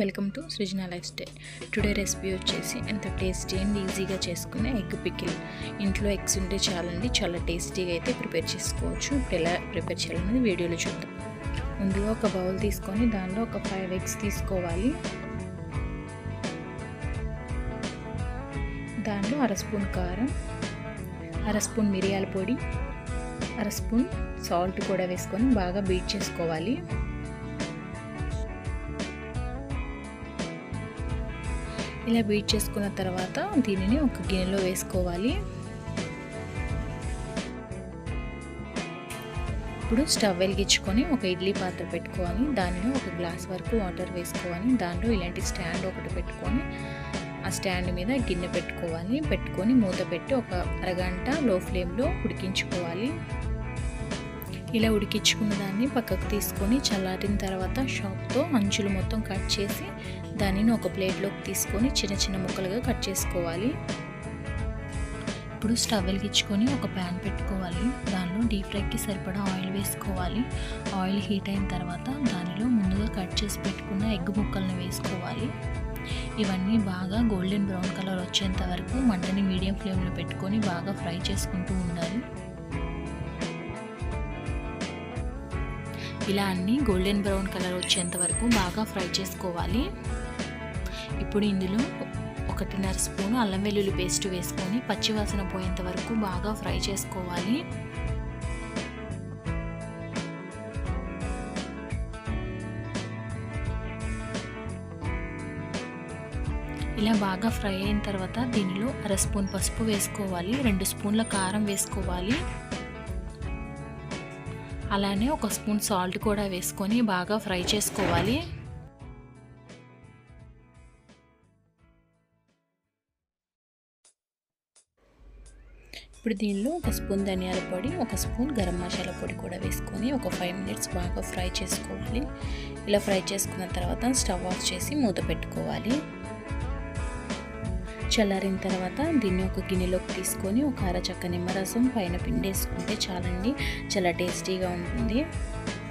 Welcome to Srujana lifestyle today recipe వచ్చేసి ఎంత tasty and ఈజీగా చేసుకునే ఎగ్ పికిల్. ఇంట్లో ఎగ్స్ ఉంటే చాలండి చాలా టేస్టీగా అయితే ప్రిపేర్ చేసుకోవచ్చు. ఇప్పుడు ఎలా ప్రిపేర్ చేయాలనేది వీడియోలో చూద్దాం. ముందుగా ఒక బౌల్ తీసుకొని దానిలో ఒక ఫైవ్ ఎగ్స్ తీసుకోవాలి. దానిలో అర స్పూన్ కారం అర స్పూన్ మిరియాల పొడి అర స్పూన్ సాల్ట్ కూడా వేసుకొని బాగా బీట్ చేసుకోవాలి. ఇలా బీట్ చేసుకున్న తర్వాత దీనిని ఒక గిన్నెలో వేసుకోవాలి. ఇప్పుడు స్టవ్ వెలిగించుకొని ఒక ఇడ్లీ పాత్ర పెట్టుకోవాలి. దానిలో ఒక గ్లాస్ వరకు వాటర్ వేసుకోవాలి. దాంట్లో ఇలాంటి స్టాండ్ ఒకటి పెట్టుకొని ఆ స్టాండ్ మీద గిన్నె పెట్టుకోవాలి. పెట్టుకొని మూత పెట్టి ఒక అరగంట లో ఫ్లేమ్లో ఉడికించుకోవాలి. ఇలా ఉడికించుకున్న దాన్ని పక్కకు తీసుకొని చల్లారిన తర్వాత షాప్తో అంచులు మొత్తం కట్ చేసి దానిని ఒక ప్లేట్లోకి తీసుకొని చిన్న చిన్న ముక్కలుగా కట్ చేసుకోవాలి. ఇప్పుడు స్టవ్ వెలిగించుకొని ఒక ప్యాన్ పెట్టుకోవాలి. దానిలో డీప్ ఫ్రైకి సరిపడా ఆయిల్ వేసుకోవాలి. ఆయిల్ హీట్ అయిన తర్వాత దానిలో ముందుగా కట్ చేసి పెట్టుకున్న ఎగ్ ముక్కలను వేసుకోవాలి. ఇవన్నీ బాగా గోల్డెన్ బ్రౌన్ కలర్ వచ్చేంత వరకు మంటని మీడియం ఫ్లేమ్లో పెట్టుకొని బాగా ఫ్రై చేసుకుంటూ ఉండాలి. ఇలా అన్నీ గోల్డెన్ బ్రౌన్ కలర్ వచ్చేంత వరకు బాగా ఫ్రై చేసుకోవాలి. ఇప్పుడు ఇందులో ఒకటిన్నర స్పూన్ అల్లం వెల్లుల్లి పేస్ట్ వేసుకొని పచ్చివాసన పోయేంత వరకు బాగా ఫ్రై చేసుకోవాలి. ఇలా బాగా ఫ్రై అయిన తర్వాత దీనిలో అర స్పూన్ పసుపు వేసుకోవాలి రెండు స్పూన్ల కారం వేసుకోవాలి. అలానే ఒక స్పూన్ సాల్ట్ కూడా వేసుకొని బాగా ఫ్రై చేసుకోవాలి. ఇప్పుడు దీనిలో ఒక స్పూన్ ధనియాల పొడి ఒక స్పూన్ గరం మసాలా పొడి కూడా వేసుకొని ఒక ఫైవ్ మినిట్స్ బాగా ఫ్రై చేసుకోవాలి. ఇలా ఫ్రై చేసుకున్న తర్వాత స్టవ్ ఆఫ్ చేసి మూత పెట్టుకోవాలి. చల్లారిన తర్వాత దీన్ని ఒక గిన్నెలోకి తీసుకొని ఒక అరచక్క నిమ్మరసం పైన పిండేసుకుంటే చాలండి. చాలా టేస్టీగా ఉంటుంది.